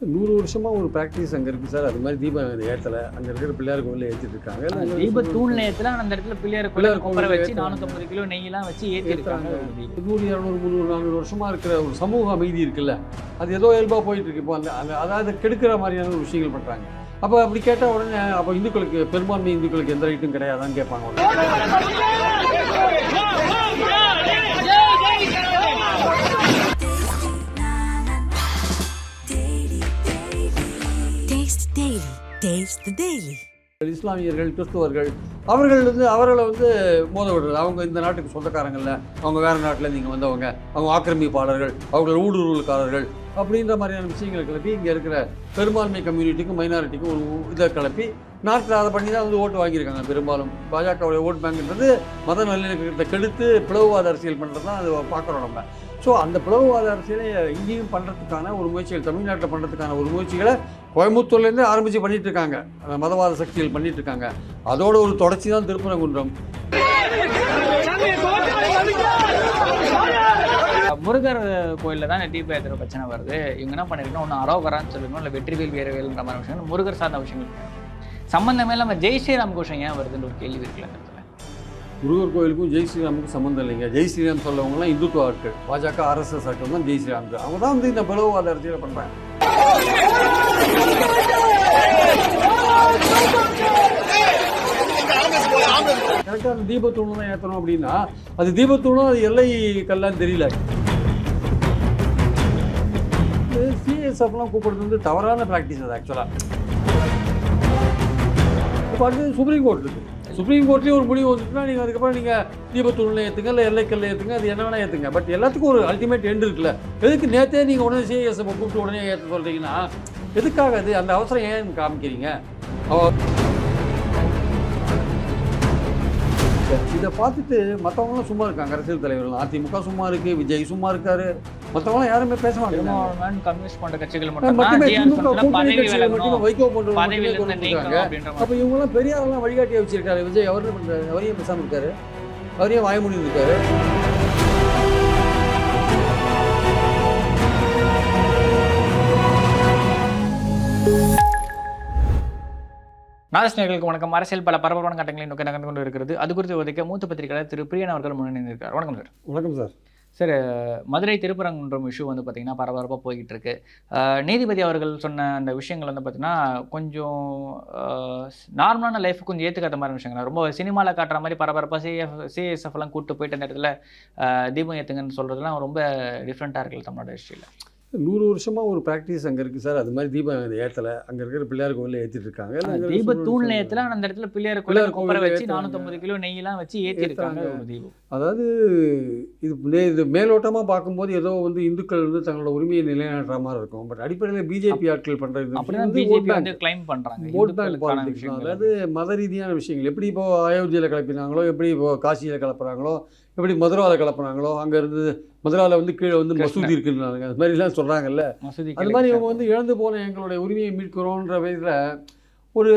நூறு வருஷமா ஒரு ப்ராக்டிஸ் அங்கே இருக்குது சார். அது மாதிரி தீபம் ஏற்றலை அங்கே இருக்கிற பிள்ளையார் கோவிலில் ஏற்றிட்டு இருக்காங்க. தீப தூள் நேரத்துல அந்த இடத்துல பிள்ளையார் பிள்ளையார் கோவில்ல வச்சு. நானூத்தம்பது கிலோ நெய்யெல்லாம் வச்சு ஏற்றி இருக்காங்க. நூறு இரநூறு முந்நூறு நானூறு வருஷமா இருக்கிற ஒரு சமூக அமைதி இருக்குல்ல. அது ஏதோ இயல்பாக போயிட்டு இருக்கு. இப்போ அந்த அந்த அதாவது கெடுக்கிற மாதிரியான ஒரு விஷயங்கள் பண்ணுறாங்க அப்போ அப்படி கேட்டால் உடனே அப்போ இந்துக்களுக்கு பெரும்பான்மை இந்துக்களுக்கு எந்த ரைட்டும் கிடையாதான்னு கேட்பாங்க டேஸ்ட் டெய்லி இஸ்லாமியர்கள் கிறிஸ்துவர்கள் அவர்கள் வந்து அவர்களை வந்து மோத விடுறது. அவங்க இந்த நாட்டுக்கு சொந்தக்காரங்கள்ல அவங்க வேறு நாட்டில் இங்கே வந்தவங்க. அவங்க ஆக்கிரமிப்பாளர்கள் அவர்கள் ஊடுருவல்காரர்கள் அப்படின்ற மாதிரியான விஷயங்களை கிளப்பி இங்கே இருக்கிற பெரும்பான்மை கம்யூனிட்டிக்கும் மைனாரிட்டிக்கும் ஒரு இதை கிளப்பி நாட்டில் அதை பண்ணி தான் வந்து ஓட்டு வாங்கியிருக்காங்க பெரும்பாலும். பாஜகவுடைய ஓட் பேங்க்ன்றது மத நல்லிணக்கத்தை கெடுத்து பிளவுவாத அரசியல் பண்ணுறது தான் அது பார்க்குறோம் நம்ம. ஸோ அந்த பிளவுவாத அரசியலை இங்கேயும் பண்ணுறதுக்கான ஒரு முயற்சிகள் தமிழ்நாட்டில் பண்ணுறதுக்கான ஒரு முயற்சிகளை கோயம்புத்தூர்லேருந்து ஆரம்பித்து பண்ணிட்டு இருக்காங்க அந்த மதவாத சக்திகள் பண்ணிட்டு இருக்காங்க அதோட ஒரு தொடர்ச்சி தான் திருப்பரங்குன்றம். முருகர் கோயிலில் தான் டீப் ஏற்றுற பிரச்சனை வருது. இவங்க என்ன பண்ணிருக்கணும்? ஒன்று அரோகரான்னு சொல்லணும் இல்லை வெற்றிவேல் வீரவேல்ன்ற மாதிரி விஷயங்கள் முருகர் சார்ந்த விஷயங்கள். சம்மந்தமே இல்லாமல் ஜெய் ஸ்ரீராம் கோஷம் ஏன் வருதுன்னு ஒரு கேள்வி இருக்குல்ல. முருகர் கோயிலுக்கும் ஜெய் ஸ்ரீராமுக்கும் சம்மந்தம் இல்லைங்க. ஜெய் ஸ்ரீராம் சொல்லவங்கலாம் இந்துத்துவ ஆட்கள். பாஜக ஆர்எஸ்எஸ் ஆட்கள் தான் ஜெய் ஸ்ரீராம். அவங்க தான் வந்து இந்த பிளவுவாத அரசியல் பண்ணுறாங்க கரெக்டாக அந்த தீபத்தூணு தான் ஏற்றணும் அப்படின்னா அது தீபத்தூணும் அது எல்லை கல்லான்னு தெரியல. சிஎஸ்எஃப்லாம் கூப்பிடுறது வந்து தவறான ப்ராக்டிஸ் அது ஆக்சுவலாக இப்போ அது சுப்ரீம் கோர்ட் இருக்குது சுப்ரீம் கோர்ட்லேயே ஒரு முடிவு வந்துச்சுன்னா நீங்கள் அதுக்கப்புறம் நீங்கள் தீபத்தூணில் ஏற்றுங்க இல்லை எல்லைக்கல்ல ஏற்றுங்க அது என்ன வேணால் ஏற்றுங்க பட் எல்லாத்துக்கும் ஒரு அல்டிமேட் எண்டு இருக்குல்ல. எதுக்கு நேற்றே நீங்கள் உடனே சிஎஸ்எஃப் கூப்பிட்டு உடனே ஏற்ற சொல்கிறீங்கன்னா எதுக்காக அது? அந்த அவசரம் ஏன் காமிக்கிறீங்க? அவ- இதை பார்த்துட்டு மற்றவங்களாம் சும்மா இருக்காங்க அரசியல் தலைவர்கள். அதிமுக சும்மா இருக்கு விஜய் சும்மா இருக்காரு. மற்றவங்களாம் யாருமே பேச திருமாவளவன் கம்யூனிஸ்ட் போன்ற கட்சிகள் மட்டும் வைகோ. அப்படின்ற அப்ப இவங்கெல்லாம் பெரியாரெல்லாம் வழிகாட்டியா வச்சிருக்காரு. விஜய் அவர் அவரையும் பேசாம இருக்காரு அவரையும் வாய்மொழி இருக்காரு. நாதஸ்நேர்களுக்கு வணக்கம். அரசியல் பல பரபரப்பான கட்டங்களை நோக்கி நகர்ந்து கொண்டு இருக்கிறது. அது குறித்து உதைக்க மூத்த பத்திரிகையாளர் திரு பிரியன் அவர்கள் முன்னிருக்கார் வணக்கம் சார். வணக்கம் sir. Sir Madurai Thiruparankundram issue வந்து பார்த்திங்கன்னா பரபரப்பாக போய்கிட்டு இருக்கு நீதிபதி அவர்கள் சொன்ன அந்த விஷயங்கள் வந்து பார்த்திங்கன்னா கொஞ்சம் நார்மலான லைஃப் கொஞ்சம் ஏற்றுக்காத மாதிரி விஷயங்கள் ரொம்ப சினிமாவில் காட்டுற மாதிரி பரபரப்பாக சிஎஃப் சிஎஸ்எஃப்லாம் கூப்பிட்டு போயிட்டு அந்த இடத்துல தீபம் ஏற்றுங்கன்னு சொல்கிறதுலாம் ரொம்ப டிஃப்ரெண்ட்டாக இருக்குல்ல தமிழோட ஹிஸ்ட்ரியில் நூறு வருஷமா ஒரு ப்ராக்டிஸ் அங்க இருக்கு சார். அது மாதிரி தீபம் ஏத்தல. அங்க இருக்கிற பிள்ளையார் கோவில்ல ஏத்திட்டு இருக்காங்க. தீப சொல்லுங்க. நேரத்தில் அந்த இடத்துல பிள்ளையார் பிள்ளையார் கோவில்ல வச்சு. நானூற்றம்பது கிலோ நெய்யெல்லாம் வச்சு ஏற்றிருக்காங்க தீபம். அதாவது இது இது மேலோட்டமா பார்க்கும்போது ஏதோ வந்து இந்துக்கள் வந்து தங்களோட உரிமையை நிலைநாட்டுற மாதிரி இருக்கும். பட் அடிப்படையில் பிஜேபி ஆட்கள் பண்ற இது அப்படிதான் பிஜேபி. வந்து கிளைம் பண்றாங்க. ஓட் பேங்க் பாலிடிக்ஸ் அதாவது மத ரீதியான விஷயங்கள். எப்படி இப்போ அயோத்தியில் கிளப்பினாங்களோ எப்படி இப்போ காசியில் கிளப்புறாங்களோ எப்படி மதுராவில் கிளப்புறாங்களோ அங்கே இருந்து மதுராவில் வந்து கீழே வந்து. மசூதி இருக்குன்றாங்க அது மாதிரிலாம் சொல்கிறாங்கல்ல மசூதி அது மாதிரி இவங்க வந்து இழந்து போன எங்களுடைய உரிமையை மீட்கிறோன்ற வயதில் ஒரு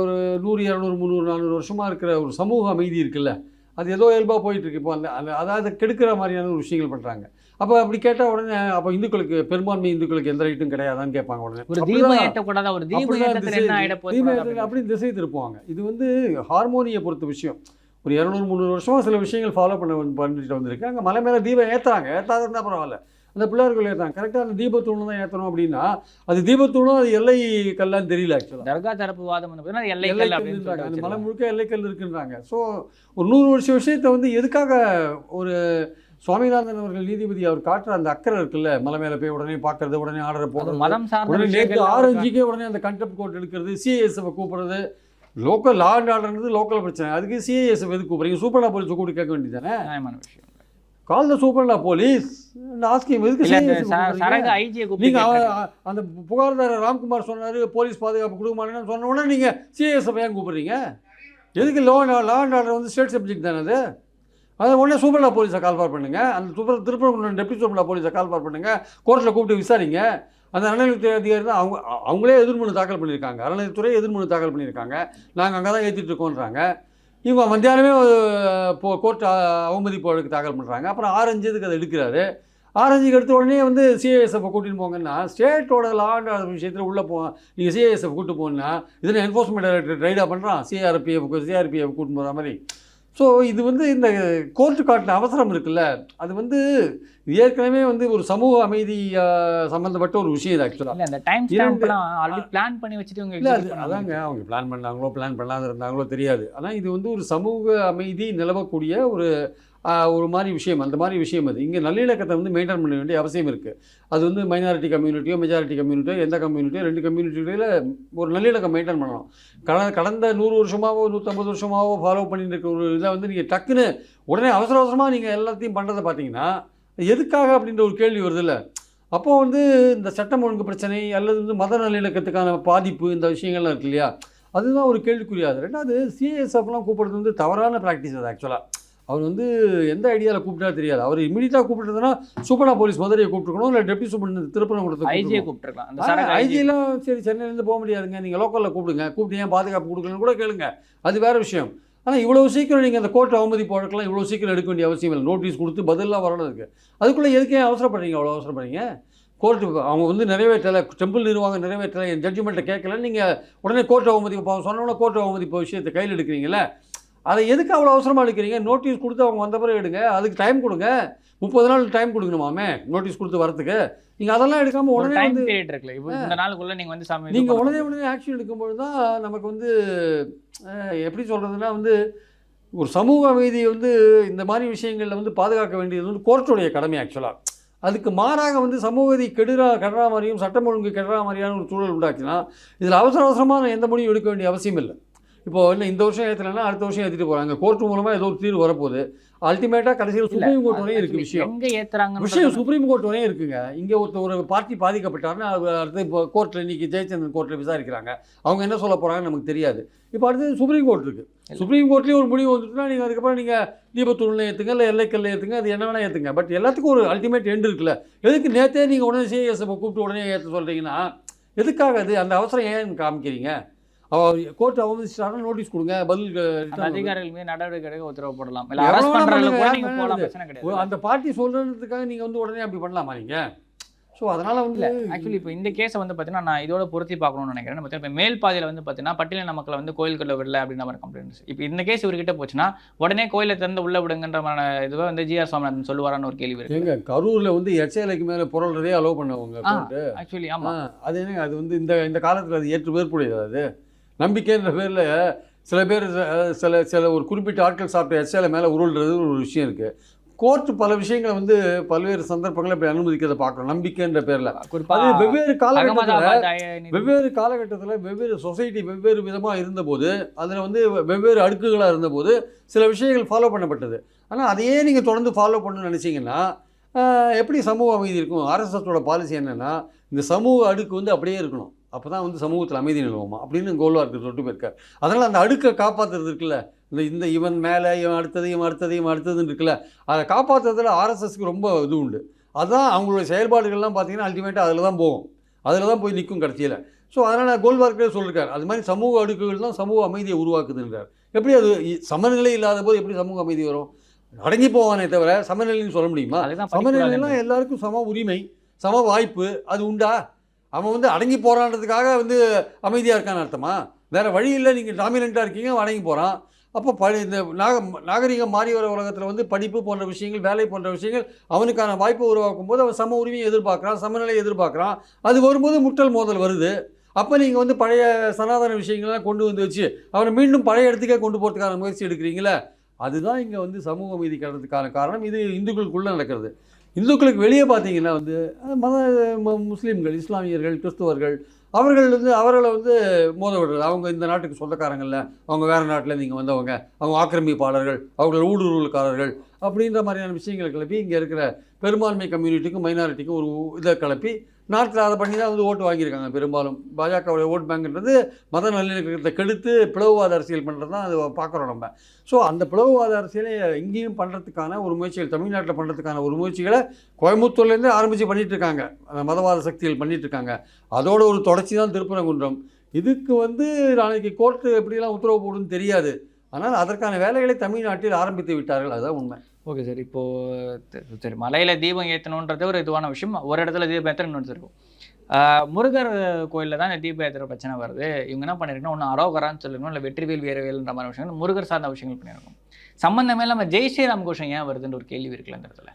ஒரு நூறு இரநூறு முந்நூறு நானூறு வருஷமாக இருக்கிற ஒரு சமூக அமைதி இருக்குல்ல. அது ஏதோ இயல்பாக போயிட்டு இருக்கு இப்போ அந்த அந்த அதாவது கெடுக்கிற மாதிரியான ஒரு விஷயங்கள் பண்ணுறாங்க அப்போ அப்படி கேட்டால் உடனே அப்போ இந்துக்களுக்கு பெரும்பான்மை இந்துக்களுக்கு எந்த ரைட்டும் கிடையாதான்னு கேட்பாங்க உடனே. ஒரு தீபம் அப்படி திசை திருப்புவாங்க. இது வந்து ஹார்மோனியை பொறுத்த விஷயம். ஒரு இரநூறு முந்நூறு வருஷமா சில விஷயங்கள் ஃபாலோ பண்ண பண்ணிட்டு வந்திருக்கு அங்கே மலை மேலே தீபம் ஏற்றுறாங்க ஏற்றாத இருந்தால் பரவாயில்ல. அந்த பிள்ளையார்கள் ஏற்றாங்க கரெக்டாக அந்த தீபத்தூண் தான் ஏற்றணும் அப்படின்னா அது தீபத்தூணும் அது எல்லை கல்லான்னு தெரியல ஆக்சுவலாக தர்கா தரப்பு வாதம் வந்து அப்படின்னு எல்லைக்கல் அந்த மலை முழுக்க எல்லைக்கல் இருக்குன்றாங்க. ஸோ ஒரு நூறு வருஷ விஷயத்தை வந்து எதுக்காக ஒரு சுவாமிநாதன் அவர்கள் நீதிபதி அவர் காட்டுற அந்த அக்கறை இருக்குல்ல? மலை மேலே போய் உடனே பார்க்கறது உடனே ஆர்டர் அது போடுறது மதம் சார்ந்த உடனே நேற்று ஆரஞ்சுக்கே உடனே அந்த கண்டெப்ட் கோர்ட் எடுக்கிறது சிஏஎஸ்எஃப் கூப்பிடுறது லோக்கல் லா அண்ட் ஆர்டர்ன்றது லோக்கல் பிரச்சனை. அதுக்கு சிஏஎஸ்எஃப் எதுக்கு கூப்பிடுறீங்க? சூப்பர்லா போலீஸ் கூப்பிட்டு கேட்க வேண்டியதானே நியாயமான விஷயம். கால் த சூப்பர்லா போலீஸ் ஆஸ்கிங் எதுக்கு இல்ல இந்த CAS ச- கூப்பிடுறீங்க? சரக ஐஜியை நீங்க கூப்பிட்டு அவ- கேட்டாரு. அ- அந்த புகார்தாரர் ராம்குமார் சொன்னாரு போலீஸ் பாதுகாப்பு கொடுக்க மாட்டேன்னு சொன்ன உடனே நீங்க சிஏஎஸ்எஃப் ஏன் கூப்பிடுறீங்க? எதுக்கு லோ லா அண்ட் ஆர்டர் வந்து ஸ்டேட் சப்ஜெக்ட் தானே அது? அதை உடனே சூப்பர்லா போலீஸை கால் பார் பண்ணுங்க. அந்த சூப்பர் திருப்பரங்குன்றம் டெப்டி சூப்பர்லா போலீஸை கால் பார் பண்ணுங்க. கோர்ட்டில் கூப்பிட்டு விசாரிங்க. அந்த அறநிலையத்துறை அதிகாரி தான் அவங்க அவங்களே எதிர்மனு தாக்கல் பண்ணியிருக்காங்க. அறநிலையத்துறை எதிர்மனு தாக்கல் பண்ணியிருக்காங்க. நாங்கள் அங்கே தான் ஏற்றிட்டு இருக்கோன்றாங்க. இவங்க மத்தியானமே இப்போ கோர்ட் அவமதிப்பு வழக்கு தாக்கல் பண்ணுறாங்க அப்புறம் ஆரஞ்சு இதுக்கு அதை எடுக்கிறாரு? ஆரஞ்சுக்கு எடுத்த உடனே வந்து சிஐஎஸ்எஃப் கூட்டின்னு போங்கன்னா ஸ்டேட்டோட லா அண்ட் விஷயத்தில் உள்ளே போ நீங்கள் சிஐஎஸ்எஃப் கூட்டு போகணுன்னா இதில் என்ஃபோர்ஸ்மெண்ட் டைரக்டர் ரைடாக பண்ணுறான் சிஆர்பிஎஃப் சிஆர்பிஎஃப் கூட்டின்னு போகிற மாதிரி. ஸோ இது வந்து இந்த கோர்ட்டு காட்டின அவசரம் இருக்குல்ல. அது வந்து ஏற்கனவே வந்து ஒரு சமூக அமைதி ஆஹ், சம்பந்தப்பட்ட ஒரு விஷயம் இது ஆக்சுவலாக இல்ல இந்த டைம் ஆல்ரெடி பிளான் பண்ணி வச்சுட்டு இல்லை அது. அதாங்க. அவங்க பிளான் பண்ணாங்களோ பிளான் பண்ணாத இருந்தாங்களோ தெரியாது. ஆனால் இது வந்து ஒரு சமூக அமைதி நிலவக்கூடிய ஒரு ஒரு மாதிரி விஷயம் அந்த மாதிரி விஷயம் அது. இங்கே நல்லிணக்கத்தை வந்து மெயின்டைன் பண்ண வேண்டிய அவசியம் இருக்குது அது வந்து மைனாரிட்டி கம்யூனிட்டியோ மெஜாரிட்டி கம்யூனிட்டியோ எந்த கம்யூனிட்டியோ ரெண்டு கம்யூனிட்டியில் ஒரு நல்லிணக்கம் மெயின்டைன் பண்ணணும் கடந்த கடந்த நூறு வருஷமாவோ நூற்றம்பது வருஷமாவோ ஃபாலோ பண்ணிட்டு இருக்க ஒரு இதை வந்து நீங்கள் டக்குன்னு உடனே அவசர அவசரமாக நீங்கள் எல்லாத்தையும் பண்ணுறதை பார்த்தீங்கன்னா எதுக்காக அப்படின்ற ஒரு கேள்வி வருது இல்லை. அப்போது வந்து இந்த சட்டம் ஒழுங்கு பிரச்சனை அல்லது வந்து மத நல்லிணக்கத்துக்கான பாதிப்பு இந்த விஷயங்கள்லாம் இருக்கு இல்லையா? அதுதான் ஒரு கேள்விக்குரியாது ரெண்டாவது சிஎஸ்எஃப்லாம் கூப்பிடுறது வந்து தவறான ப்ராக்டிஸ் அது ஆக்சுவலாக அவர் வந்து எந்த ஐடியாவில் கூப்பிட்டா தெரியாது. அவர் இமீடியட்டாக கூப்பிட்டுறதுனா சூப்பரா போலீஸ் மதுரையை கூப்பிட்டுருக்கணும் இல்லை டெப்டி சூப்பர் திருப்பரம் ஐஜியை கூப்பிட்டுருக்கலாம். ஐஜிலாம் சரி சென்னையிலேருந்து போக முடியாதுங்க. நீங்கள் லோக்கலில் கூப்பிடுங்க. கூப்பிட்டு ஏன் பாதுகாப்பு கொடுக்கலன்னு கூட கேளுங்க. அது வேற விஷயம். ஆனால் இவ்வளோ சீக்கிரம் நீங்கள் அந்த கோர்ட் அவமதி போடுறதுலாம் இவ்வளோ சீக்கிரம் எடுக்க வேண்டிய அவசியம் இல்லை. நோட்டீஸ் கொடுத்து பதிலாம் வரணும் இருக்குது அதுக்குள்ளே எதுக்கே அவசரப்படுறீங்க? அவ்வளோ அவசரப்படுறீங்க? கோர்ட்டு அவங்க வந்து நிறைவேற்றலை டெம்பிள் நிர்வாகம் நிறைவேற்றலை என் ஜட்ஜ்மெண்ட்டை கேட்கல நீங்கள் உடனே கோர்ட் அவமதி சொன்னோன்னே கோர்ட் அவமதி விஷயத்தை கையில் எடுக்கிறீங்களே அதை எதுக்கு அவ்வளோ அவசரமாக எடுக்கிறீங்க நோட்டீஸ் கொடுத்து அவங்க வந்த பிறகு எடுங்க. அதுக்கு டைம் கொடுங்க. முப்பது நாள் டைம் கொடுக்கணுமாமே? நோட்டீஸ் கொடுத்து வரதுக்கு நீங்கள் அதெல்லாம் எடுக்காமல் உடனே வந்து இருக்குல்ல. இந்த நாளுக்குள்ள நீங்க வந்து நீங்கள். உடனே உடனே ஆக்ஷன் எடுக்கும்பொழுது தான் நமக்கு வந்து எப்படி சொல்கிறதுனா வந்து ஒரு சமூக அமைதியை வந்து இந்த மாதிரி விஷயங்களில் வந்து பாதுகாக்க வேண்டியது வந்து கோர்ட்டுடைய கடமை ஆக்சுவலாக அதுக்கு மாறாக வந்து சமூகத்தை கெடுறா கெடுறா மாதிரியும் சட்டம் ஒழுங்கு கெடுறா மாதிரியான ஒரு சூழல் உண்டாச்சுன்னா இதில் அவசர அவசரமாக எந்த முடிவும் எடுக்க வேண்டிய அவசியம் இல்லை. இப்போ என்ன இந்த வருஷம் ஏற்றலைன்னா அடுத்த வருஷம் ஏற்றிட்டு போகிறாங்க கோர்ட் மூலமாக ஏதோ ஒரு தீர்வு வரப்போகுது. அல்டிமேட்டாக கடைசியில் இல்ல, சுப்ரீம் கோர்ட் வரையும் இருக்குது விஷயம். எங்க ஏத்துறாங்க விஷயம் சுப்ரீம் கோர்ட் வரையும் இருக்குங்க. இங்கே ஒருத்தர் ஒரு பார்ட்டி பாதிக்கப்பட்டாருன்னா அடுத்து இப்போ கோர்ட்டில் இன்னைக்கு ஜெயச்சந்திரன் கோர்ட்டில் விசாரிக்கிறாங்க. அவங்க என்ன சொல்ல போகிறாங்கன்னு நமக்கு தெரியாது. இப்போ அடுத்து சுப்ரீம் கோர்ட் இருக்குது சுப்ரீம் கோர்ட்லேயும் ஒரு முடிவு வந்துட்டுனா நீங்கள் அதுக்கப்புறம் நீங்கள் தீபத்தூள்ல ஏற்றுங்க இல்லை எல்லைக்கல்ல ஏற்றுங்க அது என்ன வேணால் ஏற்றுங்க பட் எல்லாத்துக்கும் ஒரு அல்டிமேட் எண்ட் இருக்குல்ல. எதுக்கு நேற்றே நீங்கள் உடனே சிஎஸ் கூப்பிட்டு உடனே ஏற்ற சொல்கிறீங்கன்னா எதுக்காக அது? அந்த அவசரம் ஏன் காமிக்கிறீங்க? அவர் கோர்ட் அவமதிச்சிட்டாருன்னா நோட்டீஸ் கொடுங்க பதில். அதிகாரிகள் மீது நடவடிக்கை எடுக்க உத்தரவு போடலாம். இல்ல அரஸ்ட் கிடையாது. அந்த பார்ட்டி சொல்கிறதுக்காக நீங்கள் வந்து உடனே அப்படி பண்ணலாமா நீங்கள் ஸோ அதனால் வந்து இல்ல ஆக்சுவலி இப்போ இந்த கேஸை வந்து பார்த்தீங்கன்னா நான் இதோட பொருத்தி பார்க்கணும்னு நினைக்கிறேன். இப்போ மேல் பாதியில் வந்து பார்த்தீங்கன்னா பட்டியலின மக்களை வந்து கோயில்களில் விடல அப்படின்ற மாதிரி கம்ப்ளைண்ட்ஸ் இப்போ இந்த கேஸ் இவர்கிட்ட போச்சுன்னா உடனே கோயிலை திறந்து உள்ள விடுங்கன்ற இதுவை வந்து ஜிஆர் சுவாமிநாதன் சொல்லுவாரான்னு ஒரு கேள்வி இருக்கு. எங்க கரூரில் வந்து எச்ஏலைக்கு மேலே புரள்றதே அலோவ் பண்ணவங்க ஆக்சுவலி ஆமா. அது என்னங்க அது வந்து இந்த இந்த காலத்தில் அது ஏற்று வேறுபுடையது அது? நம்பிக்கைன்ற பேரில் சில பேர் சில சில ஒரு குறிப்பிட்ட ஆட்கள் சாப்பிட்ட எச்ஏல மேலே உருள்றது ஒரு விஷயம் இருக்குது கோர்ட்டு பல விஷயங்களை வந்து பல்வேறு சந்தர்ப்பங்களை இப்படி அனுமதிக்கிறத பார்க்குறோம். நம்பிக்கைன்ற பேரில். அது வெவ்வேறு காலகட்டத்தில் வெவ்வேறு காலகட்டத்தில் வெவ்வேறு சொசைட்டி வெவ்வேறு விதமாக இருந்தபோது அதில் வந்து வெவ்வேறு அடுக்குகளாக இருந்தபோது சில விஷயங்கள் ஃபாலோ பண்ணப்பட்டது. ஆனால் அதையே நீங்கள் தொடர்ந்து ஃபாலோ பண்ணணும்னு நினச்சிங்கன்னா எப்படி சமூக அமைதி இருக்கும்? ஆர்எஸ்எஸோட பாலிசி என்னென்னா இந்த சமூக அடுக்கு வந்து அப்படியே இருக்கணும். அப்போ தான் வந்து சமூகத்தில் அமைதி நிலவுமா? அப்படின்னு கோல்வார்க்கு தொட்டு போயிருக்கார். அதனால் அந்த அடுக்கை காப்பாற்றுறது இருக்குல்ல? இந்த இந்த இவன் மேலே இவன் அடுத்தது இவன் அடுத்தது இவன் அடுத்ததுன்னு இருக்குல்ல? அதை காப்பாற்றுறதுல ஆர்எஸ்எஸ்க்கு ரொம்ப இது உண்டு. அதுதான் அவங்களுடைய செயல்பாடுகள்லாம் பார்த்தீங்கன்னா அல்டிமேட்டாக அதில் தான் போகும். அதில் தான் போய் நிற்கும் கடைசியில். ஸோ அதனால் கோல்வார்க்கே சொல்லியிருக்காரு அது மாதிரி சமூக அடுக்குகள் தான் சமூக அமைதியை உருவாக்குதுன்றார். எப்படி அது சமநிலை இல்லாத போது எப்படி சமூக அமைதி வரும்? அடங்கி போவானே தவிர சமநிலைன்னு சொல்ல முடியுமா? அதுதான் சமநிலைனா படிக்கூடாது எல்லாருக்கும் சம உரிமை சம வாய்ப்பு அது உண்டா? அவன் வந்து அடங்கி போகிறான்றதுக்காக வந்து அமைதியாக இருக்கான்னு அர்த்தமா? வேறு வழி இல்லை நீங்கள் டாமினண்ட்டாக இருக்கீங்க அவன் அடங்கி போகிறான் அப்போ ப இந்த நாக நாகரிகம் மாறி வர உலகத்தில் வந்து படிப்பு போன்ற விஷயங்கள் வேலை போன்ற விஷயங்கள் அவனுக்கான வாய்ப்பை உருவாக்கும் போது அவன் சம உரிமையை எதிர்பார்க்குறான் சமநிலையை எதிர்பார்க்குறான். அது வரும்போது முட்டல் மோதல் வருது. அப்போ நீங்கள் வந்து பழைய சனாதன விஷயங்கள்லாம் கொண்டு வந்து வச்சு அவனை மீண்டும் பழைய இடத்துக்கே கொண்டு போகிறதுக்கான முயற்சி எடுக்கிறீங்களே? அதுதான் இங்கே வந்து சமூக அமைதி கிடறதுக்கான காரணம். இது இந்துக்களுக்குள்ளே நடக்கிறது. இந்துக்களுக்கு வெளியே பார்த்தீங்கன்னா வந்து மத முஸ்லீம்கள் இஸ்லாமியர்கள் கிறிஸ்துவர்கள் அவர்கள் வந்து அவர்களை வந்து மோத விடுறது. அவங்க இந்த நாட்டுக்கு சொந்தக்காரங்கள்ல அவங்க வேறு நாட்டில் நீங்கள் வந்தவங்க அவங்க ஆக்கிரமிப்பாளர்கள் அவர்கள் ஊடுருவல்காரர்கள் அப்படின்ற மாதிரியான விஷயங்களை கிளப்பி இங்கே இருக்கிற பெரும்பான்மை கம்யூனிட்டிக்கும் மைனாரிட்டிக்கும் ஒரு இதை கிளப்பி நாட்டில் அதை பண்ணி தான் வந்து ஓட்டு வாங்கியிருக்காங்க பெரும்பாலும். பாஜகவுடைய ஓட் பேங்க்ன்றது மத நல்லிணக்கத்தை கெடுத்து பிளவுவாத அரசியல் பண்ணுறது தான் அது பார்க்குறோம் நம்ம. ஸோ அந்த பிளவுவாத அரசியலை இங்கேயும் பண்ணுறதுக்கான ஒரு முயற்சிகள் தமிழ்நாட்டில் பண்ணுறதுக்கான ஒரு முயற்சிகளை கோயம்புத்தூர்லேருந்து ஆரம்பித்து பண்ணிகிட்ருக்காங்க இருக்காங்க அந்த மதவாத சக்திகள் பண்ணிகிட்ருக்காங்க இருக்காங்க அதோட ஒரு தொடர்ச்சி தான் திருப்பரங்குன்றம். இதுக்கு வந்து நாளைக்கு கோர்ட்டு எப்படிலாம் உத்தரவு போடுன்னு தெரியாது. ஆனால் அதற்கான வேலைகளை தமிழ்நாட்டில் ஆரம்பித்து விட்டார்கள். அதுதான் உண்மை. Okay sir. இப்போ சரி மலையில் தீபம் ஏற்றணுன்றது ஒரு இதுவான விஷயம். ஒரு இடத்துல தீபம் ஏற்ற இன்னொரு இருக்கும் முருகர் கோயிலில் தான் இந்த தீபம் ஏற்றுற பிரச்சனை வருது? இவங்க என்ன பண்ணிருக்கணும் ஒன்று அரோகரான்னு சொல்லணும் இல்லை வெற்றிவேல் வீரவேல்ன்ற மாதிரி விஷயங்கள் முருகர் சார்ந்த விஷயங்கள் பண்ணியிருக்கோம் சம்மந்தமே இல்லாமல் ஜெய் ஸ்ரீராம் கோஷம் ஏன் வருதுன்ற ஒரு கேள்வி இருக்குல்ல அந்த இடத்துல?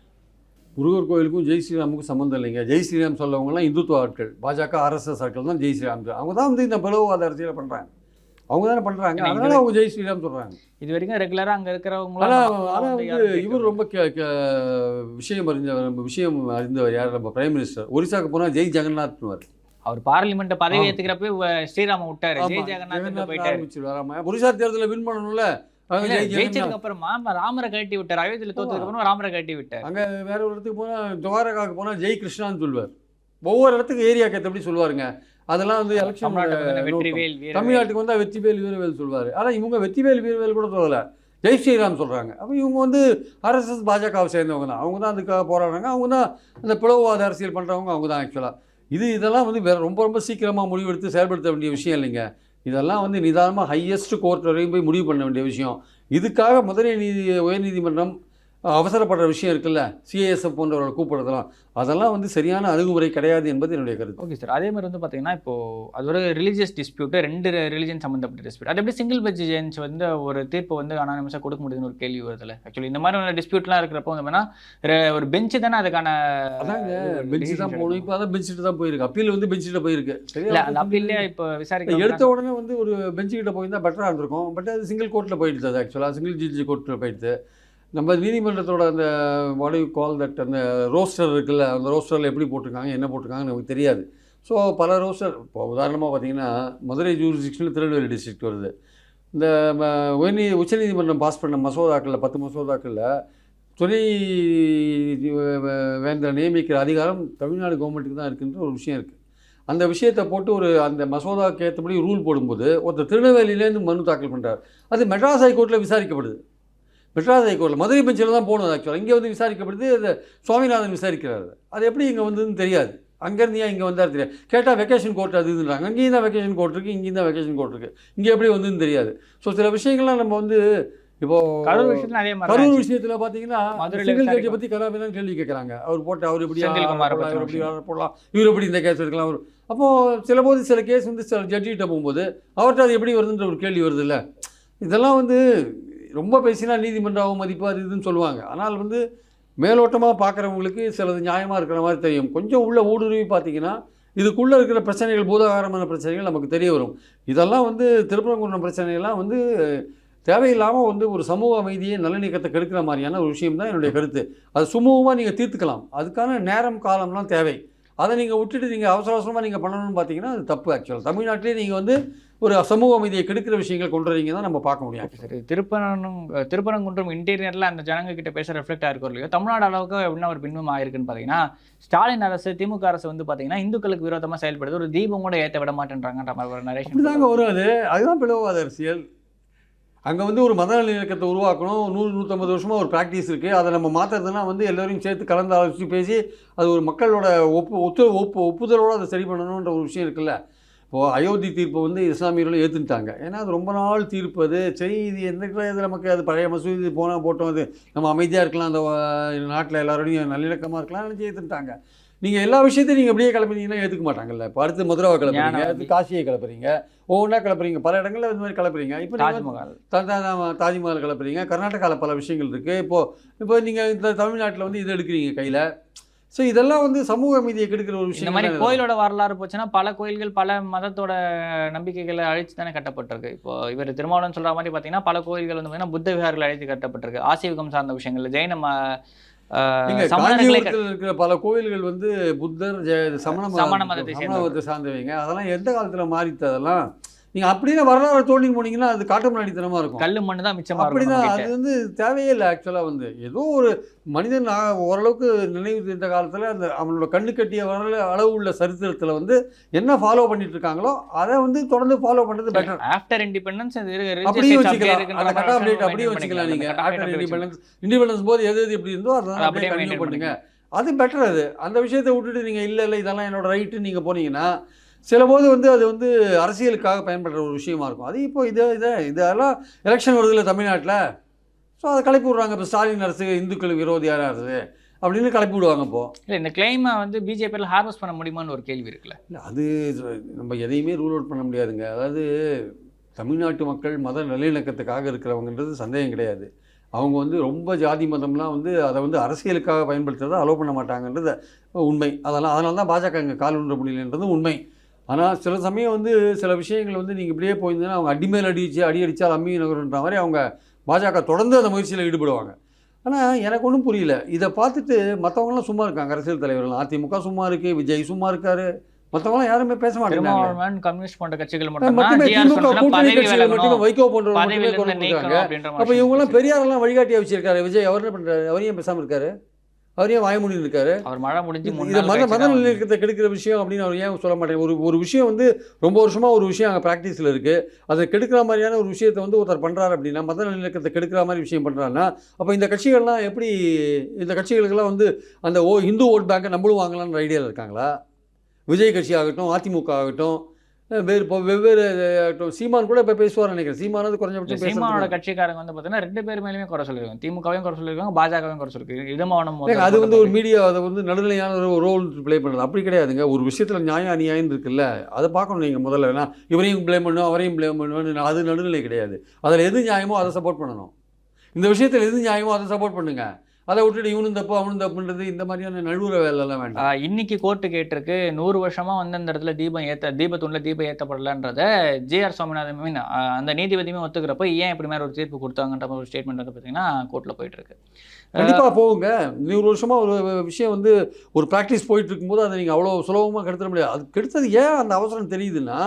முருகர் கோயிலுக்கும் ஜெய் ஸ்ரீராமுக்கும் சம்மந்தம் இல்லைங்க. ஜெய் ஸ்ரீராம் சொல்லவங்கலாம் இந்துத்துவ ஆட்கள். பாஜக ஆர்எஸ்எஸ் ஆட்கள் தான் ஜெய் ஸ்ரீராம். அவங்க தான் வந்து இந்த பிளவுவாத அரசியலை பண்ணுறாங்க அவங்க தானே பண்ணுறாங்க நீங்க அதனால அவங்க ஜெய் ஸ்ரீராம் சொல்கிறாங்க இது வரைக்கும் ரெகுலராக அங்கே இருக்கிறவங்களாம் ஆனால் வந்து இவர் ரொம்ப விஷயம் அறிஞ்சவர் நம்ம விஷயம் அறிந்தவர் யார்? நம்ம பிரைம் மினிஸ்டர் ஒரிசாக்கு போனால் ஜெய் ஜெகநாத்னுவார் அவர் பார்லிமெண்ட் பதவி ஆமா. ஏற்றுக்கிறப்ப ஸ்ரீராம விட்டாரு. ஜெய் ஜெகநாத் ஜெகநாத் போயிட்டாரு. ஒரிசா தேர்தலில் வின் பண்ணணும்ல. ஜெயிச்சதுக்கு ஜெகநாத். அப்புறம் ராமரை கழட்டி விட்டார். அயோத்தியில தோத்ததுக்கு அப்புறம் ராமரை கழட்டி விட்டார். அங்கே வேற ஒரு இடத்துக்கு போனால் துவாரகாவுக்கு போனால் ஜெய் கிருஷ்ணான்னு சொல்லுவார். ஒவ்வொரு இடத்துக்கு ஏரியாக்கு ஏற்றபடி சொல்லுவாருங்க. அதெல்லாம் வந்து எலெக்ஷன் தமிழ்நாட்டுக்கு வந்து வெற்றிவேல் வீரவேல் சொல்வார். ஆனால் இவங்க வெற்றிவேல் வீரவேல் கூட சொல்லலை. ஜெய் ஸ்ரீராம் சொல்கிறாங்க அப்போ இவங்க வந்து ஆர்எஸ்எஸ் பாஜகவை சேர்ந்தவங்க தான். அவங்க தான் அதுக்காக போராடுறாங்க. அவங்க தான் அந்த பிளவுவாத அரசியல் பண்ணுறவங்க அவங்க தான் ஆக்சுவலாக இது இதெல்லாம் வந்து வேற ரொம்ப ரொம்ப சீக்கிரமாக முடிவெடுத்து செயல்படுத்த வேண்டிய விஷயம் இல்லைங்க. இதெல்லாம் வந்து நிதானமாக ஹையஸ்ட் கோர்ட் வரையும் போய் முடிவு பண்ண வேண்டிய விஷயம். இதுக்காக மதுரை நீதி உயர்நீதிமன்றம் அவசரப்படுற விஷயம் இருக்குல்ல? சிஏஎஸ்எஃப் போன்றவர்களை கூப்பிடுறதெல்லாம். அதெல்லாம் வந்து சரியான அணுகுமுறை கிடையாது என்பது என்னுடைய கருத்து. ஓகே சார் அதே மாதிரி வந்து பார்த்தீங்கன்னா இப்போ அது ஒரு ரிலீஜியஸ் டிஸ்பியூட் ரெண்டு ரிலிஜன் சம்மந்தப்பட்ட டிஸ்பியூட் அது எப்படி சிங்கிள் பெஞ்ச் ஜெயின்ஸ் வந்து ஒரு தீர்ப்பு வந்து அனானிமஸாக கொடுக்க முடியுதுன்னு ஒரு கேள்வி வருதுல ஆக்சுவலி இந்த மாதிரி டிஸ்பியூட்லாம் இருக்கிறப்போ வந்து ஒரு பெஞ்சு தானே அதுக்கான அதாங்க. பெஞ்சு தான் போகணும். இப்போ அதான் பெஞ்சிட்டு தான் போயிருக்கு. அப்பீல் வந்து பெஞ்சிட்டு போயிருக்கு. சரியா? இல்ல அந்த அப்பீல்லே இப்போ விசாரிக்க எடுத்த உடனே வந்து ஒரு பெஞ்சு கிட்ட போயிருந்தா பெட்டராக இருந்திருக்கும். பட் அது சிங்கிள் கோர்ட்டில் போயிடுது அது ஆக்சுவலாக சிங்கிள் ஜட்ஜி கோர்ட்டில் போயிடுது. நம்ம நீதிமன்றத்தோட அந்த வாட் யூ கால் தட் அந்த ரோஸ்டர் இருக்குல்ல அந்த ரோஸ்டரில் எப்படி போட்டிருக்காங்க என்ன போட்டிருக்காங்கன்னு நமக்கு தெரியாது. ஸோ பல ரோஸ்டர் இப்போ உதாரணமாக பார்த்தீங்கன்னா மதுரை ஜூரிஸ்டிக்ஷனில் திருநெல்வேலி டிஸ்ட்ரிக்ட் வருது. இந்த உயர்நீ உச்சநீதிமன்றம் பாஸ் பண்ண மசோதாக்களில் பத்து மசோதாக்களில் துணை வேந்த நியமிக்கிற அதிகாரம் தமிழ்நாடு கவர்மெண்ட்டுக்கு தான் இருக்குன்ற ஒரு விஷயம் இருக்குது அந்த விஷயத்தை போட்டு ஒரு அந்த மசோதாவுக்கு ஏற்றபடி ரூல் போடும்போது ஒருத்தர் திருநெல்வேலியிலேருந்து மனு தாக்கல் பண்ணுறார் அது மெட்ராஸ் ஹைகோர்ட்டில் விசாரிக்கப்படுது. மெட்ராஸ் ஹைகோர்ட்டில் மதுரை பெஞ்சில் தான் போகணும் ஆக்சுவலாக இங்கே வந்து விசாரிக்கப்படுது அது சுவாமிநாதன் விசாரிக்கிறாரு. அது எப்படி இங்கே வந்ததுன்னு தெரியாது. அங்கேருந்து ஏன் இங்கே வந்தார் தெரியாது. கேட்டால் வெக்கேஷன் கோர்ட் அது இதுன்றாங்க. அங்கேயும் தான் வெக்கேஷன் கோர்ட் இருக்குது இங்கேயும் தான் வெக்கேஷன் கோர்ட் இருக்குது இங்கே எப்படி வந்ததுன்னு தெரியாது. ஸோ சில விஷயங்கள்லாம் நம்ம வந்து இப்போ கரூர் விஷயத்துல கரூர் விஷயத்தில் பார்த்தீங்கன்னா மதுரையில சிங்கிள் ஜட்ஜை விசாரிக்க- பற்றி கலாபி தான் கேள்வி கேட்குறாங்க. அவர் போட்டு அவர் பத்தின இப்படி ஆர்டர் போடலாம் இவர் எப்படி இந்த கேஸ் எடுக்கலாம் அவர் அப்போது சில போது சில கேஸ் வந்து சில ஜட்ஜிகிட்ட போகும்போது அவர்கிட்ட அது எப்படி வருதுன்ற ஒரு கேள்வி வருது இல்லை இதெல்லாம் வந்து ரொம்ப பேசினா நீதிமன்ற அவமதிப்பு அது இதுன்னு சொல்லுவாங்க. ஆனால் வந்து மேலோட்டமாக பார்க்குறவங்களுக்கு சிலது நியாயமாக இருக்கிற மாதிரி தெரியும். கொஞ்சம் உள்ள ஊடுருவி பார்த்தீங்கன்னா இதுக்குள்ளே இருக்கிற பிரச்சனைகள் பூதாகாரமான பிரச்சனைகள் நமக்கு தெரிய வரும். இதெல்லாம் வந்து திருப்பரங்குன்றம் பிரச்சனையெல்லாம் வந்து தேவையில்லாமல் வந்து ஒரு சமூக அமைதியை நல்லிணக்கத்தை கெடுக்கிற மாதிரியான ஒரு விஷயம் தான் என்னுடைய கருத்து. அது சுமூகமாக நீங்கள் தீர்த்துக்கலாம். அதுக்கான நேரம் காலம்லாம் தேவை. அதை நீங்கள் விட்டுட்டு நீங்கள் அவசர அவசரமாக நீங்கள் பண்ணணும்னு பார்த்தீங்கன்னா அது தப்பு ஆக்சுவலாக தமிழ்நாட்டிலே நீங்கள் வந்து ஒரு சமூக அமைதியை கெடுக்கிற விஷயங்கள் கொண்டு வரீங்க தான் நம்ம பார்க்க முடியும். சரி. திருப்பரங்கும் திருப்பரங்குன்றம் இன்டீரியரில் அந்த ஜனங்க கிட்ட பேச ரெஃப்ளெக்ட் ஆயிருக்கும் இல்லையோ தமிழ்நாடு அளவுக்கு எப்படின்னா ஒரு பின்பம் ஆயிருக்குன்னு பார்த்தீங்கன்னா ஸ்டாலின் அரசு திமுக அரசு வந்து பார்த்தீங்கன்னா இந்துக்களுக்கு விரோதமாக செயல்படுது. ஒரு தீபம் கூட ஏற்ற விட மாட்டேன்றாங்கன்ற மாதிரி ஒரு நரேஷன் வரும் அது அதுதான் பிளவாத அரசியல். அங்கே வந்து ஒரு மத நல்லிணக்கத்தை உருவாக்கணும். நூறு நூற்றம்பது வருஷமாக ஒரு ப்ராக்டிஸ் இருக்குது அதை நம்ம மாற்றுறதுனா வந்து எல்லோரையும் சேர்த்து கலந்து ஆலோசித்து பேசி அது ஒரு மக்களோட ஒப்பு ஒத்து ஒப்பு ஒப்புதலோடு அதை சரி பண்ணணுன்ற ஒரு விஷயம் இருக்குல்ல. இப்போது அயோத்தி தீர்ப்பை வந்து இஸ்லாமியர்களும் ஏற்றுட்டாங்க ஏன்னா அது ரொம்ப நாள் தீர்ப்பு அது. சரி இது எந்த இது நமக்கு அது பழைய மசூதி போனால் போட்டோம் அது நம்ம அமைதியாக இருக்கலாம் அந்த நாட்டில் எல்லாரோடையும் நல்லிணக்கமாக இருக்கலாம் நினச்சி ஏற்றுட்டாங்க நீங்கள் எல்லா விஷயத்தையும் நீங்கள் அப்படியே கிளம்புனீங்கன்னா ஏற்றுக்க மாட்டாங்கல்ல. இப்போ அடுத்து மதுராவை கிளப்புறீங்க. அடுத்து காசியை கிளப்புறீங்க ஒவ்வொன்றா கிளப்புறீங்க. பல இடங்களில் இந்த மாதிரி கிளப்புறீங்க. இப்போ தாஜ்மஹால். தாஜ்மஹால் கிளப்புறீங்க. கர்நாடகாவில் பல விஷயங்கள் இருக்குது இப்போது இப்போ நீங்கள் இந்த தமிழ்நாட்டில் வந்து இது எடுக்கிறீங்க கையில். ஸோ இதெல்லாம் வந்து சமூக அமைதியை கெடுக்கிற ஒரு இந்த விஷயம் மாதிரி தானே கோயிலோட வரலாறு போச்சுன்னா பல கோயில்கள் பல மதத்தோட நம்பிக்கைகளை அழிச்சு தானே கட்டப்பட்டிருக்கு. இப்போ இவர் திருமாவளவன் சொல்ற மாதிரி பார்த்தீங்கன்னா பல கோயில்கள் வந்து பார்த்தீங்கன்னா புத்த விகாரங்கள் அழித்து கட்டப்பட்டிருக்கு. ஆசீவகம் சார்ந்த விஷயங்கள் ஜெயின இருக்கிற பல கோயில்கள் வந்து புத்தர் சமண சமண மதத்தை சமண மதத்தை சார்ந்தவங்க. அதெல்லாம் எந்த காலத்தில் மாறித்து அதெல்லாம் நீங்கள் அப்படியே வரலாறு தோண்டி போனீங்கன்னா அது காட்டு முன்னாடித்தனமாக இருக்கும். கல்லு மண்ணு தான் மிச்சமா அப்படிதான் அது வந்து தேவையே இல்லை ஆக்சுவலாக வந்து. ஏதோ ஒரு மனிதன் ஓரளவுக்கு நினைவு தெரிந்த காலத்தில் அந்த அவனோட கண்ணு கட்டிய வரல அளவு உள்ள சரித்திரத்தில் வந்து என்ன ஃபாலோ பண்ணிட்டு இருக்காங்களோ அதை வந்து தொடர்ந்து ஃபாலோ பண்ணுறது பெட்டர் ஆஃப்டர் இண்டிபெண்டன்ஸ் அப்படியே வச்சுக்கலாம். அந்த கட் ஆஃப் டேட் அப்படியே வச்சுக்கலாம் நீங்கள் ஆஃப்டர் இண்டிபெண்டன்ஸ் இண்டிபெண்டன்ஸ் போது எது எது எப்படி இருந்தோ அதை அப்படியே கண்டினியூ பண்ணுங்க. அது பெட்டர் அது. அந்த விஷயத்தை விட்டுட்டு நீங்கள் இல்லை இல்லை இதெல்லாம் என்னோட ரைட்டு நீங்கள் போனீங்கன்னா சில போது வந்து அது வந்து அரசியலுக்காக பயன்படுற ஒரு விஷயமா இருக்கும். அது இப்போ இது இதை இதெல்லாம் எலெக்ஷன் வருதுல்ல தமிழ்நாட்டில். ஸோ அதை கிளப்பி விட்றாங்க. இப்போ ஸ்டாலின் அரசு இந்துக்கள் விரோதியான அரசு அப்படின்னு கிளப்பி விடுவாங்க இப்போ. இல்லை இந்த கிளைமை வந்து பிஜேபியில் ஹார்வெஸ்ட் பண்ண முடியுமான்னு ஒரு கேள்வி இருக்குல்ல. இல்லை அது நம்ம எதையுமே ரூல் அவுட் பண்ண முடியாதுங்க. அதாவது தமிழ்நாட்டு மக்கள் மத நல்லிணக்கத்துக்காக இருக்கிறவங்கன்றது சந்தேகம் கிடையாது. அவங்க வந்து ரொம்ப ஜாதி மதம்லாம் வந்து அதை வந்து அரசியலுக்காக பயன்படுத்துறதை அலோவ் பண்ண மாட்டாங்கன்றது உண்மை. அதெல்லாம் அதனால தான் பாஜக இங்கே கால் ஊன்ற முடியலன்றது உண்மை. ஆனால் சில சமயம் வந்து சில விஷயங்கள் வந்து நீங்கள் இப்படியே போயிருந்தீங்கன்னா அவங்க அடிமேல் அடிச்சு அடி அடித்தால் அம்மி நகருன்ற மாதிரி அவங்க பாஜக தொடர்ந்து அந்த முயற்சியில் ஈடுபடுவாங்க. ஆனால் எனக்கு ஒன்றும் புரியல. இதை பார்த்துட்டு மற்றவங்களாம் சும்மா இருக்காங்க. அரசியல் தலைவர்கள் அதிமுக சும்மா இருக்கு விஜய் சும்மா இருக்காரு. மற்றவங்களாம் யாருமே பேச மாட்டேங்கிறாங்க. கம்யூனிஸ்ட் போன்ற கட்சிகள் மட்டும் திமுக கூட்டணி கட்சிகள் மட்டுமே வைகோ போன்றவங்க மட்டுமே அப்போ இவங்கெல்லாம் பெரியாரெல்லாம் வழிகாட்டியா வச்சிருக்காரு. விஜய் அவர் என்ன பண்றாரு? அவர் ஏன் பேசாம இருக்காரு? அவர் ஏன் வாய்மொழி இருக்காரு. அவர் மழை முடிஞ்சு மத மத நிலையத்தை கெடுக்கிற விஷயம் அப்படின்னு அவர் ஏன் சொல்ல மாட்டேங்க ஒரு ஒரு விஷயம் வந்து ரொம்ப வருஷமா ஒரு விஷயம் அங்கே ப்ராக்டிஸில் இருக்கு. அதை கெடுக்கிற மாதிரியான ஒரு விஷயத்தை வந்து ஒருத்தர் பண்றாரு அப்படின்னா மத நல்லிணக்கத்தை கெடுக்கிற மாதிரி விஷயம் பண்றாருன்னா அப்போ இந்த கட்சிகள்லாம் எப்படி இந்த கட்சிகளுக்கெல்லாம் வந்து அந்த ஓ இந்து ஓட் பேங்கை நம்மளும் வாங்கலாம்னு ஐடியாவில் இருக்காங்களா? விஜய் கட்சி ஆகட்டும் அதிமுக ஆகட்டும் வேறு இப்போ வெவ்வேறு சீமான் கூட இப்போ பேசுவார் நினைக்கிறேன். சீமானது குறைஞ்சபட்சம் சீமானோட கட்சிக்காரங்க வந்து பார்த்தீங்கன்னா ரெண்டு பேர் மேலேயுமே குறை சொல்லியிருக்காங்க திமுகவையும் குறை சொல்லியிருக்காங்க பாஜகவையும் குறை சொல்லியிருக்காங்க ஏங்க, அது வந்து ஒரு மீடியா அதை வந்து நடுநிலையான ஒரு ரோல் ப்ளே பண்ணுறது அப்படி கிடையாதுங்க. ஒரு விஷயத்தில் நியாயம் அநியாயம் இருக்குல்ல. அதை பார்க்கணும் நீங்கள் முதல்ல. வேணா இவரையும் ப்ளேம் பண்ணும் அவரையும் ப்ளேம் பண்ணுவேன் அது நடுநிலை கிடையாது. அதில் எது நியாயமோ அதை சப்போர்ட் பண்ணணும். இந்த விஷயத்தில் எது நியாயமோ அதை சப்போர்ட் பண்ணுங்க. அதை விட்டுட்டு இவனும் தப்பு அவனும் தப்புன்றது இந்த மாதிரியான நழுவுற வேலைலாம் வேண்டாம். இன்னைக்கு கோர்ட்டு கேட்டிருக்கு நூறு வருஷமா வந்து அந்த இடத்துல தீபம் ஏத்த தீபத்துள்ள தீபம் ஏத்தப்படலன்றத ஜேஆர் சுவாமிநாதன் மீன் அந்த நீதிபதியுமே ஒத்துக்கிறப்ப ஏன் இப்படி மாதிரி ஒரு தீர்ப்பு கொடுத்தாங்கன்ற ஒரு ஸ்டேட்மெண்ட் வந்து பார்த்தீங்கன்னா கோர்ட்டில் போயிட்டு இருக்கு கண்டிப்பாக போகுங்க. நூறு வருஷமா ஒரு விஷயம் வந்து ஒரு ப்ராக்டிஸ் போயிட்டு இருக்கும்போது அதை நீங்கள் அவ்வளோ சுலபமாக கெடுத்துட முடியாது. அது கெடுத்தது ஏன் அந்த அவசரம் தெரியுதுன்னா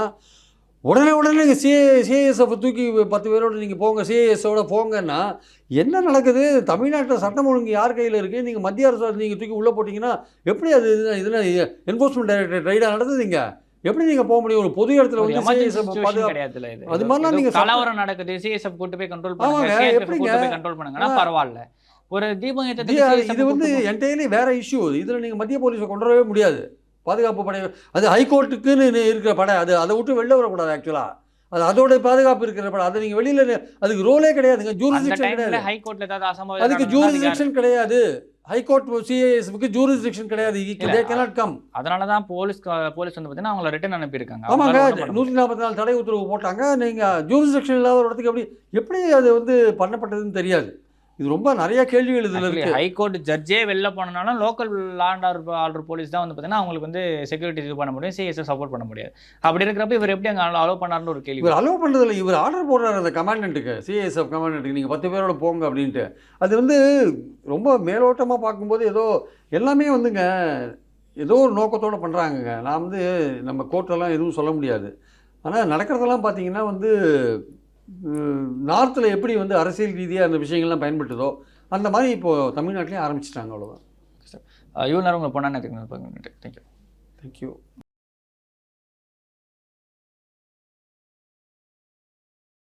உடனே உடனே நீங்கள் சிஏ சிஏஎஸ்எஃப் தூக்கி பத்து பேரோட நீங்கள் போங்க சிஏஎஸோட போங்கன்னா என்ன நடக்குது? தமிழ்நாட்டில் சட்டம் ஒழுங்கு யார் கையில் இருக்குது நீங்கள் மத்திய அரசு நீங்கள் தூக்கி உள்ளே போட்டிங்கன்னா எப்படி அது இதில் என்ஃபோர்ஸ்மெண்ட் டைரக்டரேட் ரைடாக நடந்ததுங்க எப்படி நீங்கள் போக முடியும்? ஒரு பொது இடத்துல வந்து. அது மாதிரிலாம் நீங்க கலவரம் நடக்குது. சிஎஸ்எஃப் கூட்டு போய் கண்ட்ரோல் பண்ணுங்க. எப்படிங்க? கண்ட்ரோல் பண்ணுங்கன்னா. பரவாயில்ல. ஒரு தீபம் இது வந்து என்டையர்லி வேற இஷ்யூ இதில் நீங்கள் மத்திய போலீஸை கொண்டு வரவே முடியாது. பாதுகாப்பு படை அது ஹைகோர்ட்டுக்குன்னு இருக்கிற படை அது. அதை விட்டு வெளில வரக்கூடாது ஆக்சுவலாக அது அதோட பாதுகாப்பு இருக்கிற படை அதை நீங்கள் வெளியில் அதுக்கு ரோலே கிடையாதுங்க. ஜூரிஸ்டிக்ஷன் கிடையாது. ஏதாவது அசம்பாவிதம் அதுக்கு ஜூரிஸ்டிக்ஷன் கிடையாது. ஹைகோர்ட் சிஏஎஸ்க்கு ஜூரிஸ்டிக்ஷன் கிடையாது. தே கம் அதனாலதான் போலீஸ் போலீஸ் வந்து பார்த்தீங்கன்னா அவங்கள ரிட்டர்ன் அனுப்பியிருக்காங்க. ஆமாங்க. நூற்றி நாற்பத்தி நாலு தடை உத்தரவு போட்டாங்க. நீங்கள் ஜூரிஸ்டிக்ஷன் இல்லாத ஒரு இடத்துக்கு எப்படி எப்படி அது வந்து பண்ணப்பட்டதுன்னு தெரியாது. இது ரொம்ப நிறைய கேள்விகள் இதில் இருக்கு. ஹைகோர்ட் ஜட்ஜே வெளில போனாலும் லோக்கல் லாண்ட் ஆர்டர் போலீஸ் தான் வந்து பார்த்தீங்கன்னா அவங்களுக்கு வந்து செக்யூரிட்டி இது பண்ண முடியும் சிஎஸ்எஸ் சப்போர்ட் பண்ண முடியாது. அப்படி இருக்கிறப்ப இவர் எப்படி அங்கே அலோவ் பண்ணாருன்னு ஒரு கேள்வி. இவர் அலோவ் பண்ணுறதில்ல இவர் ஆர்டர் போடுறாரு அந்த கமாண்டண்ட்டுக்கு சிஎஸ்எஃப் கமாண்டண்ட்டுக்கு நீங்கள் பத்து பேரோட போங்க அப்படின்ட்டு. அது வந்து ரொம்ப மேலோட்டமாக பார்க்கும்போது ஏதோ எல்லாமே வந்துங்க ஏதோ ஒரு நோக்கத்தோடு பண்ணுறாங்கங்க நான் வந்து நம்ம கோர்ட்டெல்லாம் எதுவும் சொல்ல முடியாது. ஆனால் நடக்கிறதெல்லாம் பார்த்தீங்கன்னா வந்து நார்த்தில் எப்படி வந்து அரசியல் ரீதியாக அந்த விஷயங்கள்லாம் பயன்பட்டுதோ அந்த மாதிரி இப்போது தமிழ்நாட்டிலையும் ஆரம்பிச்சிட்டாங்க அவ்வளோதான் இவ்வளோ நேரம் உங்களை பொண்ணா தேங்க்யூ தேங்க்யூ